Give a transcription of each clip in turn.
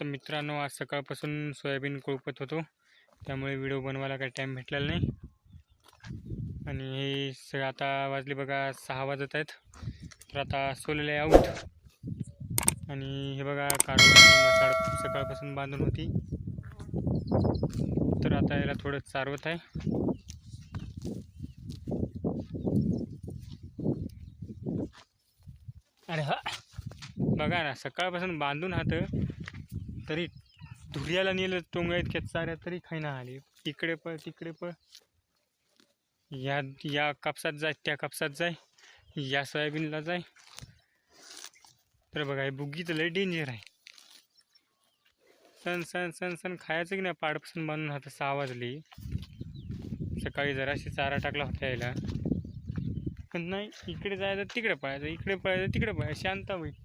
तर मित्रांनो आज सकाळपासून सोयाबीन कोळपत होतो. त्यामुळे व्हिडिओ बनवायला काही टाईम भेटलेला नाही. आणि हे स आता वाजले बघा सहा वाजत आहेत. तर आता सोलेले आऊट आणि हे बघा कारवड मसाळ सकाळपासून बांधून होती. तर आता याला थोडं चारवत आहे. अरे हा! बघा ना सकाळपासून बांधून हात तरी धुर्याला नेलं टोंगळ्या इतक्या चाऱ्या तरी खायना आली. इकडे पळ तिकडे पळ. या या कापसात जाय त्या कापसात जाय. या सोयाबीनला जाय. तर बघा हे बुग्गी तर लय डेंजर आहे. सण सण सण सण खायचं की नाही? पाडपासून बांधून हात सहा वाजली. सकाळी जराशी चारा टाकला होता यायला. पण नाही इकडे जायचं तिकडे पळायचं इकडे पळायचं तिकडे पळायचं. शांत होईल.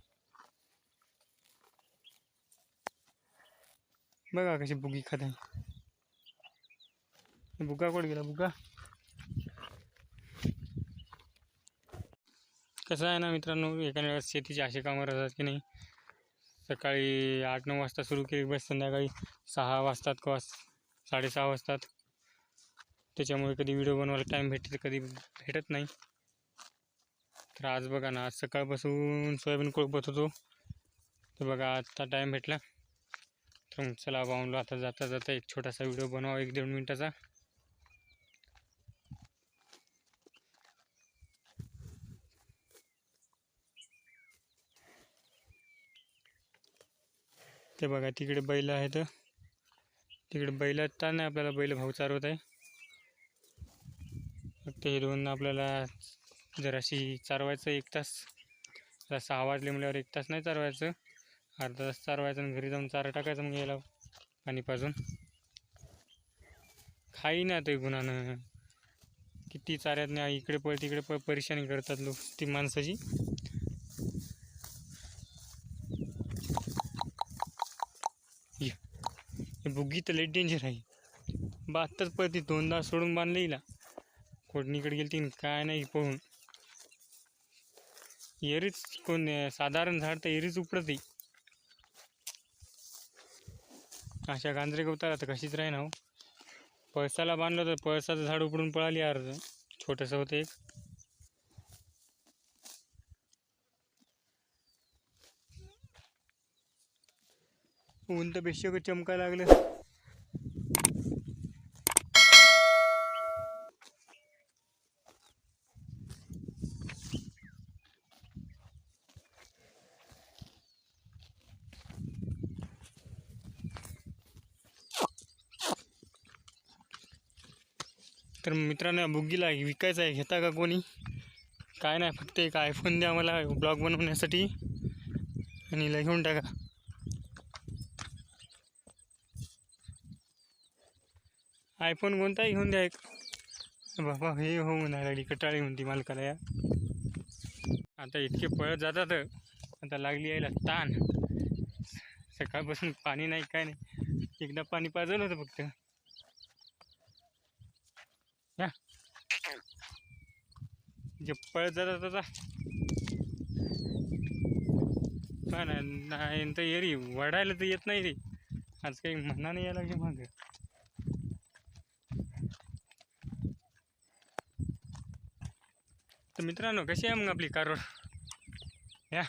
बघा कशी बुगी खात. आहे बुगा कुठे गेला बुगा? कसं आहे ना मित्रांनो एका वेळेस शेतीची अशी कामं राहतात की नाही सकाळी आठ नऊ वाजता सुरू केली बस संध्याकाळी सहा वाजतात किंवा साडेसहा वाजतात. त्याच्यामुळे कधी व्हिडिओ बनवायला टाईम भेटते कधी भेटत नाही. तर आज बघा ना आज सकाळपासून सोयाबीन कोळपत होतो. तर बघा आजचा टाईम भेटला. तर चला बाऊंडला आता जाता जाता एक छोटासा व्हिडिओ बनवा एक दोन मिनटाचा. ते बघा तिकडे बैल आहेत. तिकडे बैल ताण आपल्याला बैल भाऊ चारवत आहे. फक्त हे दोन आपल्याला जराशी चारवायचं एक तास. जसं सहा वाजले एक तास नाही चारवायचं. अर्धा तास चारवायचं आणि घरी जाऊन चारा टाकायचं मग यायला पाणी पाजून खाई ना ते गुणानं. किती चाऱ्यात नाही इकडे पळ तिकडे पळ परेशानी करतात लोक ती माणसाची. हे बुग्गी तर लई डेंजर आहे बातच पळती दोनदा सोडून बांधलं हिला. कोडणीकडे गेली तीन काय नाही पळून. एरीच कोण साधारण झाड तर एरीच उपडत अशा गांजरे गवताला तर कशीच राही ना हो. पळसाला बांधलं तर पळसाचं झाड उपडून पळाली अर्ध छोटंसं होतं एक. ऊन तर बेशक चमकायला लागलं. तर मित्रांनो या बुग्गीला विकायचं आहे. घेता का कोणी? काय नाही फक्त एक आयफोन द्या मला ब्लॉग बनवण्यासाठी. आणि हिला घेऊन टाका. आयफोन कोणताही घेऊन द्या एक. बाबा हे हो म्हणायला लागली कटाळी म्हणती मालकाला या. आता इतके पळत जातात. आता लागली यायला ताण. सकाळपासून पाणी नाही काय नाही. एकदा पाणी पाजलं होतं फक्त. या. म्हणजे जे पळत जातात आता पण ना नाही तर वडायला तर येत नाही रे. आज काही म्हणा नाही यायला की मागं. तर मित्रांनो कशी आहे मग आपली कारोड या.